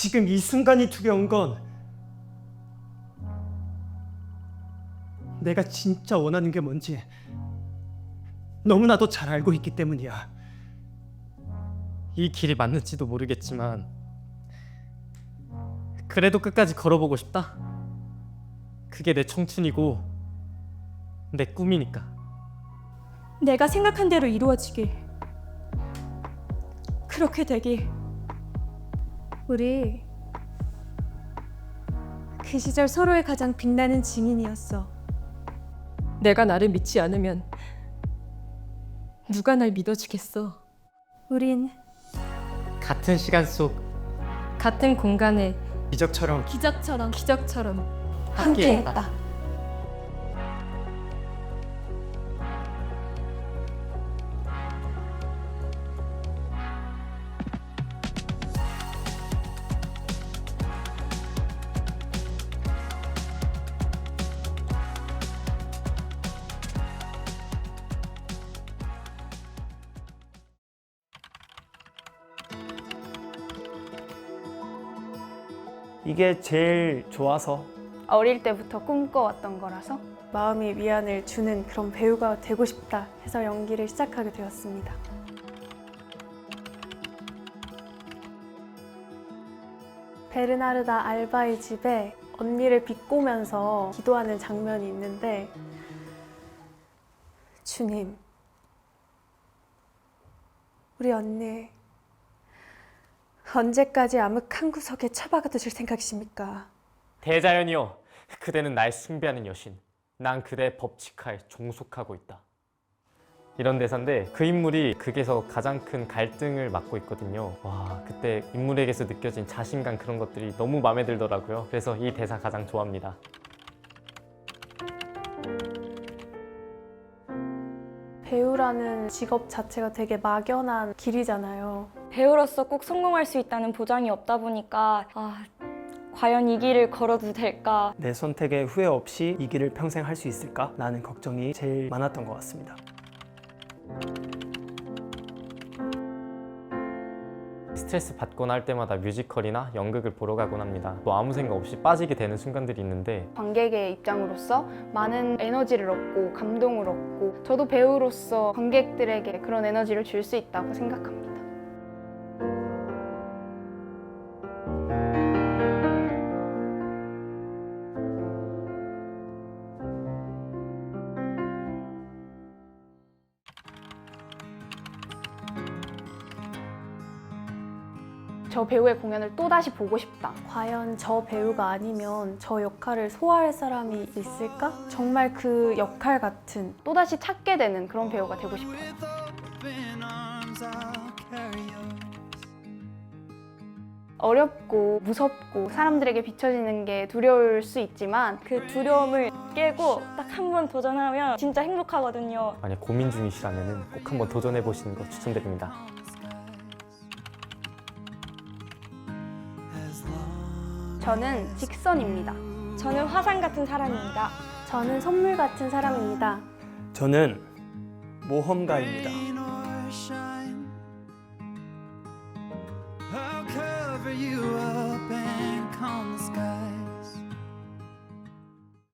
지금 이 순간이 두려운 건 내가 진짜 원하는 게 뭔지 너무나도 잘 알고 있기 때문이야. 이 길이 맞는지도 모르겠지만 그래도 끝까지 걸어보고 싶다. 그게 내 청춘이고 내 꿈이니까. 내가 생각한 대로 이루어지길. 그렇게 되길. 우리 그 시절 서로의 가장 빛나는 증인이었어. 내가 나를 믿지 않으면 누가 날 믿어주겠어? 우린 같은 시간 속 같은 공간에 기적처럼 기적처럼 기적처럼 함께했다. 함께했다. 이게 제일 좋아서 어릴 때부터 꿈꿔왔던 거라서 마음이 위안을 주는 그런 배우가 되고 싶다 해서 연기를 시작하게 되었습니다. 베르나르다 알바의 집에 언니를 비꼬면서 기도하는 장면이 있는데 주님 우리 언니 언제까지 암흑 한 구석에 처박아 두실 생각이십니까? 대자연이여, 그대는 날 숭배하는 여신. 난 그대의 법칙하에 종속하고 있다. 이런 대사인데 그 인물이 극에서 가장 큰 갈등을 맡고 있거든요. 와, 그때 인물에게서 느껴진 자신감 그런 것들이 너무 마음에 들더라고요. 그래서 이 대사 가장 좋아합니다. 배우라는 직업 자체가 되게 막연한 길이잖아요. 배우로서 꼭 성공할 수 있다는 보장이 없다 보니까 아, 과연 이 길을 걸어도 될까? 내 선택에 후회 없이 이 길을 평생 할 수 있을까? 라는 걱정이 제일 많았던 것 같습니다. 스트레스 받거나 할 때마다 뮤지컬이나 연극을 보러 가곤 합니다. 또 아무 생각 없이 빠지게 되는 순간들이 있는데 관객의 입장으로서 많은 에너지를 얻고 감동을 얻고 저도 배우로서 관객들에게 그런 에너지를 줄 수 있다고 생각합니다. 저 배우의 공연을 또다시 보고 싶다. 과연 저 배우가 아니면 저 역할을 소화할 사람이 있을까? 정말 그 역할 같은 또다시 찾게 되는 그런 배우가 되고 싶어요. 어렵고 무섭고 사람들에게 비춰지는 게 두려울 수 있지만 그 두려움을 깨고 딱 한 번 도전하면 진짜 행복하거든요. 만약 고민 중이시라면 꼭 한번 도전해 보시는 거 추천드립니다. 저는 직선입니다. 저는 화상 같은 사람입니다. 저는 선물 같은 사람입니다. 저는 모험가입니다. I'll cover.